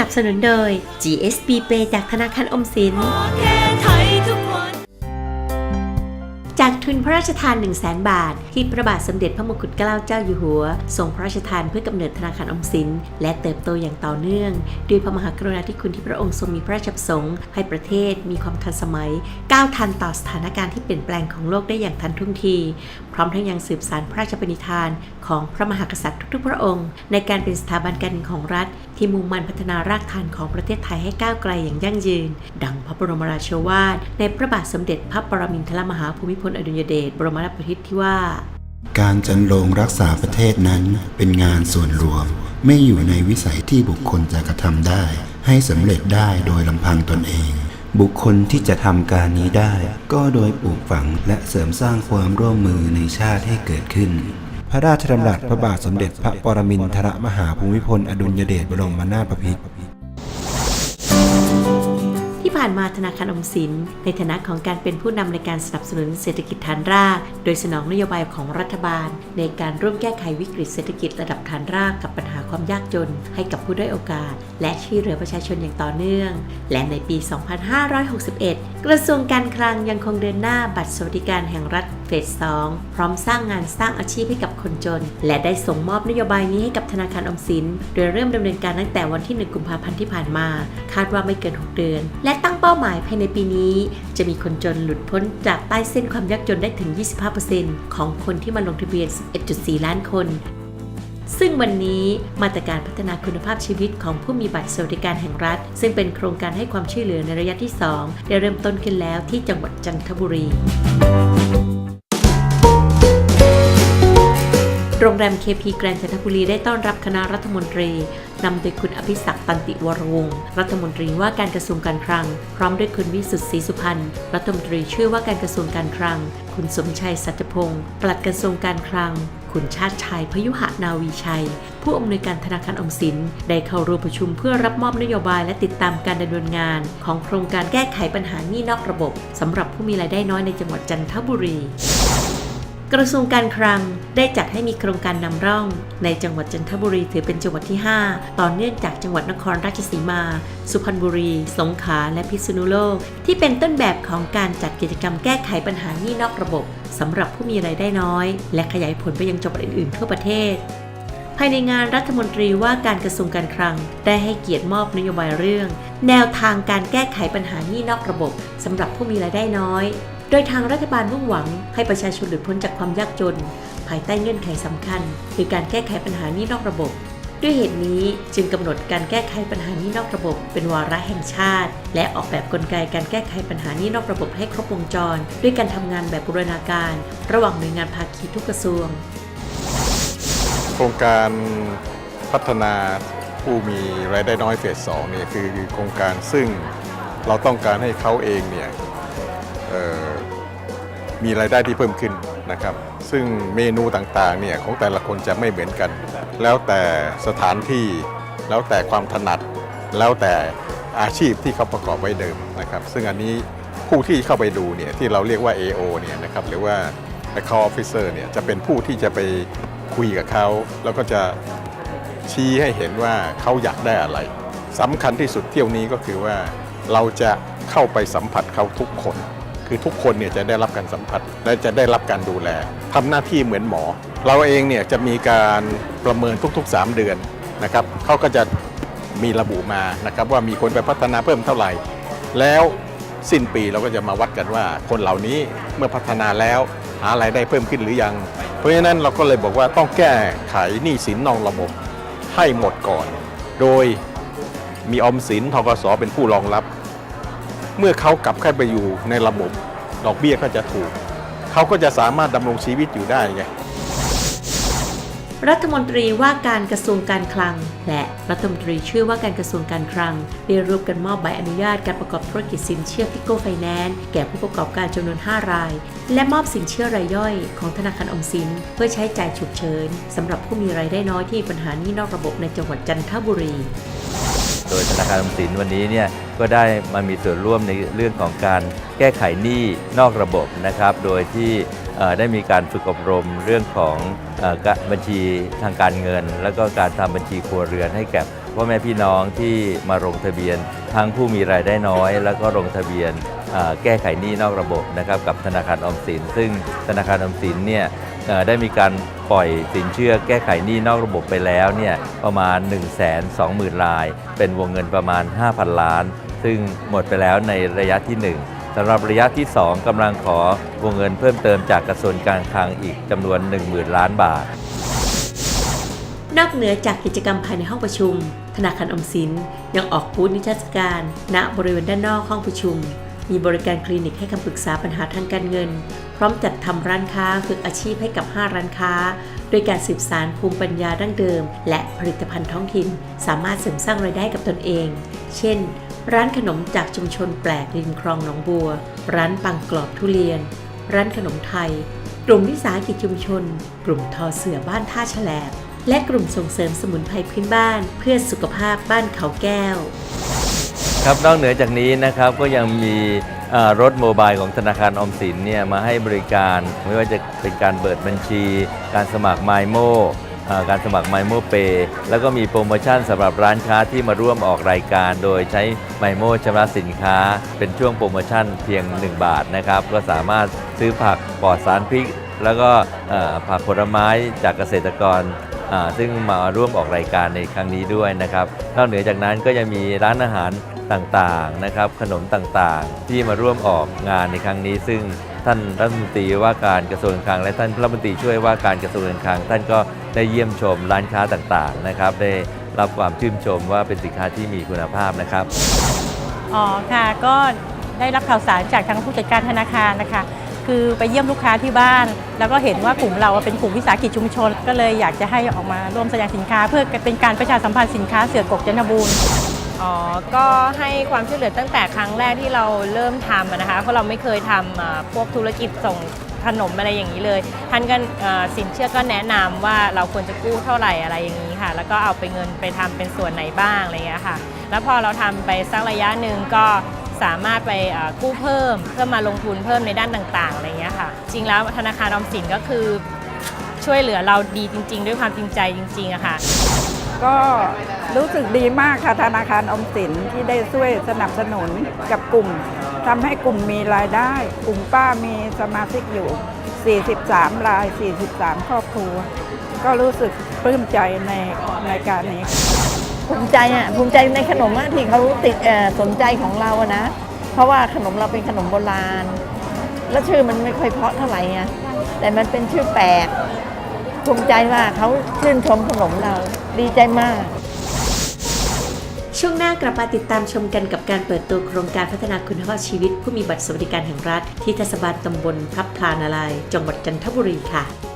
นับสนุนโดย GSB Pay จากธนาคารอมสิน จากทุนพระราชทาน 1 0 0 0 0แบาท ที่พระบาทสมเด็จพระมงกุฎเกล้าเจ้าอยู่หัวทรงพระราชทานเพื่อกำเนิดธนาคารอมสิน และเติบโตอย่างต่อเนื่อง ด้วยพระมหากรุณาธิคุณที่พระองค์ทรงมีพระราชประสงค์ ให้ประเทศมีความทันสมัย ก้าวทันต่อสถานการณ์ที่เปลี่ยนแปลงของโลกได้อย่างทันท่วงที พร้อมทั้งยังสืบสานพระราชปณิธาน ของพระมหากษัตริย์ทุกๆ พระองค์ ในการเป็นสถาบันการเงินของรัฐ ที่มุ่งมั่นพัฒนารากฐานของประเทศไทยให้ก้าวไกลอย่างยั่งยืน ดังพระบรมราโชวาท ในพระบาทสมเด็จพระปรมินทรมหาภูมิพลอดุลยเดชบรมนาถบพิตรที่ว่า การจันโรงรักษาประเทศนั้นเป็นงานส่วนรวม ไม่อยู่ในวิสัยที่บุคคลจะกระทำได้ ให้สำเร็จได้โดยลำพังตนเองบุคคลที่จะทำการนี้ได้ ก็โดยปลูกฝังและเสริมสร้างความร่วมมือในชาติให้เกิดขึ้น ระราชดำรัสพระบาทสมเด็จพระปรมินทรมหาภูมิพล อดุลยเดชบรมนาถบพิตรที่ผ่านมาธนาคารออมสิน ในฐานะของการเป็นผู้นำในการสนับสนุนเศรษฐกิจฐานราก โดยสนองนโยบายของรัฐบาล ในการร่วมแก้ไขวิกฤตเศรษฐกิจระดับฐานรากกับปัญหาความยากจนให้กับผู้ด้อยโอกาส และช่วยเหลือประชาชนอย่างต่อเนื่อง และในปี 2561 กระทรวงการคลังยังคงเดินหน้าบัตรสวัสดิการแห่งรัฐเฟส2พร้อมสร้างงานสร้างอาชีพให้กับคนจน และได้ส่งมอบนโยบายนี้ให้กับธนาคารออมสิน โดยเริ่มดำเนินการตั้งแต่วันที่ 1 กุมภาพันธ์ที่ผ่านมา คาดว่าไม่เกิน 6 เดือน และตั้งเป้าหมายภายในปีนี้ จะมีคนจนหลุดพ้นจากใต้เส้นความยากจนได้ถึง 25%ของคนที่มาลงทะเบียน 11.4 ล้านคน ซึ่งวันนี้มาตรการพัฒนาคุณภาพชีวิตของผู้มีบัตรสวัสดิการแห่งรัฐ ซึ่งเป็นโครงการให้ความช่วยเหลือในระยะที่ 2 ได้เริ่มต้นขึ้นแล้วที่จังหวัดจันทบุรีโรงแรม KP แกรนด์จันทบุรีได้ต้อนรับคณะรัฐมนตรีนำโดยคุณอภิศักดิ์ตันติวรวงศ์รัฐมนตรีว่าการกระทรวงการคลัง พร้อมด้วยคุณวิสุทธิ์ศรีสุพรรณรัฐมนตรีช่วยว่าการกระทรวงการคลัง คุณสมชัยสัจพงศ์ปลัดกระทรวงการคลัง คุณชาติชายพยุหะนาวีชัย ผู้อำนวยการธนาคารออมสิน ได้เข้าร่วมประชุมเพื่อรับมอบนโยบายและติดตามการดำเนินงาน ของโครงการแก้ไขปัญหาหนี้นอกระบบสำหรับผู้มีรายได้น้อยในจังหวัดจันทบุรี กระทรวงการคลังได้จัดให้มีโครงการนำร่อง ในจังหวัดจันทบุรีถือเป็นจังหวัดที่ 5 ต่อเนื่องจากจังหวัดนครราชสีมา สุพรรณบุรี สงขลาและพิษณุโลก ที่เป็นต้นแบบของการจัดกิจกรรมแก้ไขปัญหาหนี้นอกระบบสำหรับผู้มีรายได้น้อย และขยายผลไปยังจังหวัดอื่นๆทั่วประเทศภายในงานรัฐมนตรีว่าการกระทรวงการคลัง ได้ให้เกียรติมอบนโยบายเรื่อง แนวทางการแก้ไขปัญหาหนี้นอกระบบสำหรับผู้มีรายได้น้อย โดยทางรัฐบาลมุ่งหวังให้ประชาชนหลุดพ้นจากความยากจน ภายใต้เงื่อนไขสำคัญ คือการแก้ไขปัญหานี้นอกระบบ ด้วยเหตุนี้จึงกำหนดการแก้ไขปัญหานี้นอกระบบ เป็นวาระแห่งชาติ และออกแบบกลไกการแก้ไขปัญหานี้นอกระบบให้ครบวงจร ด้วยการทำงานแบบบูรณาการ ระหว่างหน่วยงานภาคีทุกกระทรวง โครงการพัฒนาผู้มีรายได้น้อยเฟสสองเนี่ยคือโครงการซึ่งเราต้องการให้เขาเองเนี่ย มีรายได้ที่เพิ่มขึ้นนะครับ ซึ่งเมนูต่างๆเนี่ยของแต่ละคนจะไม่เหมือนกัน แล้วแต่สถานที่แล้วแต่ความถนัด แล้วแต่อาชีพที่เขาประกอบไว้เดิมนะครับ ซึ่งอันนี้ผู้ที่เข้าไปดูเนี่ยที่เราเรียกว่า AO เนี่ยนะครับหรือว่า Account Officer เนี่ยจะเป็นผู้ที่จะไปคุยกับเขา แล้วก็จะชี้ให้เห็นว่าเขาอยากได้อะไรสำคัญที่สุดเที่ยวนี้ก็คือว่าเราจะเข้าไปสัมผัสเขาทุกคน คือทุกคนเนี่ยจะได้รับการสัมผัสและจะได้รับการดูแลทำหน้าที่เหมือนหมอ เราเองเนี่ยจะมีการประเมินทุก ๆ 3 เดือนนะครับเขาก็จะมีระบุมานะครับว่ามีคนไปพัฒนาเพิ่มเท่าไหร่ แล้วสิ้นปีเราก็จะมาวัดกันว่าคนเหล่านี้เมื่อพัฒนาแล้วหารายได้เพิ่มขึ้นหรือยัง เพราะฉะนั้นเราก็เลยบอกว่าต้องแก้ไขหนี้สินนอกระบบให้หมดก่อน โดยมีออมสินทกสเป็นผู้รองรับ เมื่อเขากลับเข้าไปอยู่ในระบบ ดอกเบี้ยก็จะถูก เขาก็จะสามารถดำรงชีวิตอยู่ได้ไงรัฐมนตรีว่าการกระทรวงการคลัง และรัฐมนตรีช่วยว่าการกระทรวงการคลังได้ร่วมกันมอบใบอนุญาตการประกอบธุรกิจสินเชื่อพิโก้ไฟแนนซ์แก่ผู้ประกอบการจำนวน 5 ราย และมอบสินเชื่อรายย่อยของธนาคารออมสิน เพื่อใช้จ่ายฉุกเฉินสำหรับผู้มีรายได้น้อยที่มีปัญหาหนี้นอกระบบในจังหวัดจันทบุรี โดยธนาคารออมสินวันนี้เนี่ย ก็ได้มามีส่วนร่วมในเรื่องของการแก้ไขหนี้นอกระบบนะครับ โดยที่ได้มีการฝึกอบรมเรื่องของอบัญชีทางการเงิน แล้วก็การทำบัญชีครัวเรือนให้แก่พ่อแม่พี่น้องที่มาลงทะเบียน ทั้งผู้มีรายได้น้อย แล้วก็ลงทะเบียนแก้ไขหนี้นอกระบบนะครับกับธนาคารออมสิน ซึ่งธนาคารออมสินเนี่ยได้มีการ ปล่อยสินเชื่อแก้ไขหนี้นอกระบบไปแล้วเนี่ยประมาณ 1 2 0 0 0 0 ราย เป็นวงเงินประมาณ 5,000 ล้าน ซึ่งหมดไปแล้วในระยะที่ 1สำหรับระยะที่ 2กำลังขอวงเงินเพิ่มเติมจากกระทรวงการคลังอีกจำนวน 10,000 ล้านบาท นอกเหนือจากกิจกรรมภายในห้องประชุม ธนาคารอมสินยังออกบูธนิทรรศการ ณบริเวณด้านนอกห้องประชุม มีบริการคลินิกให้คำปรึกษาปัญหาทางการเงิน พร้อมจัดทำร้านค้าฝึกอาชีพให้กับ 5 ร้านค้า โดยการสืบสารภูมิปัญญาดั้งเดิม และผลิตภัณฑ์ท้องถิ่น สามารถเสริมสร้างรายได้กับตนเอง เช่น ร้านขนมจากชุมชนแปลกริมคลองหนองบัว ร้านปังกรอบทุเรียน ร้านขนมไทย กลุ่มวิสาหกิจชุมชน กลุ่มทอเสือบ้านท่าแฉลบและกลุ่มส่งเสริมสมุนไพรพื้นบ้าน เพื่อสุขภาพบ้านเขาแก้ว ครับนอกเหนือจากนี้นะครับก็ยังมีรถโมบายของธนาคารอมสินเนี่ยมาให้บริการไม่ว่าจะเป็นการเปิดบัญชี การสมัคร m y m o เอ่อการสมัคร m y m o Pay แล้วก็มีโปรโมชั่นสำหรับร้านค้าที่มาร่วมออกรายการ โดยใช้ m y m o ชำระสินค้า เป็นช่วงโปรโมชั่นเพียง 1 บาทนะครับ ก็สามารถซื้อผักปลอดสารพิษแล้วก็ผักผลไม้จากเกษตรกร ซึ่งมาร่วมออกรายการในครั้งนี้ด้วยนะครับนอกเหนือจากนั้นก็ยังมีร้านอาหารต่างๆนะครับขนมต่างๆ ที่มาร่วมออกงานในครั้งนี้ ซึ่งท่านรัฐมนตรีว่าการกระทรวงการคลังและท่านรัฐมนตรีช่วยว่าการกระทรวงการคลัง ท่านก็ได้เยี่ยมชมร้านค้าต่างๆนะครับได้รับความชื่นชมว่าเป็นสินค้าที่มีคุณภาพนะครับ อ๋อค่ะก็ได้รับข่าวสารจากทางผู้จัดการธนาคารนะคะ คือไปเยี่ยมลูกค้าที่บ้าน แล้วก็เห็นว่ากลุ่มเราเป็นกลุ่มวิสาหกิจชุมชน ก็เลยอยากจะให้ออกมาร่วมแสดงสินค้า เพื่อเป็นการประชาสัมพันธ์สินค้าเสือกกจันทบูรณ์อ๋อ ก็ให้ความช่วยเหลือตั้งแต่ครั้งแรกที่เราเริ่มทำนะคะ เพราะเราไม่เคยทำพวกธุรกิจส่งขนมอะไรอย่างนี้เลย ท่านก็สินเชื่อก็แนะนำว่าเราควรจะกู้เท่าไหร่อะไรอย่างนี้ค่ะ แล้วก็เอาไปเงินไปทำเป็นส่วนไหนบ้างอะไรอย่างเงี้ยค่ะ แล้วพอเราทำไปสักระยะหนึ่งก็ สามารถไปกู้เพิ่ม เพื่อมาลงทุนเพิ่มในด้านต่างๆอะไรเงี้ยค่ะ จริงแล้วธนาคารออมสินก็คือช่วยเหลือเราดีจริง ๆ ด้วยความจริงใจจริงๆอะค่ะ ก็รู้สึกดีมากค่ะธนาคารออมสินที่ได้ช่วยสนับสนุนกับกลุ่มทำให้กลุ่มมีรายได้ กลุ่มป้ามีสมาชิกอยู่ 43 ราย 43 ครอบครัว ก็รู้สึกปลื้มใจในในการนี้ ภูมิใจอะภูมิใจในขนมอะที่เขาติดสนใจของเราอะนะ เพราะว่าขนมเราเป็นขนมโบราณ แล้วชื่อมันไม่ค่อยเพราะเท่าไหร่ไงแต่มันเป็นชื่อแปลกภูมิใจว่าเขาชื่นชมขนมเราดีใจมาก ช่วงหน้ากลับมาติดตามชมกันกับการเปิดตัวโครงการพัฒนาคุณภาพชีวิต ผู้มีบัตรสวัสดิการแห่งรัฐที่เทศบาลตำบลพลับพลานารายจังหวัดจันทบุรีค่ะ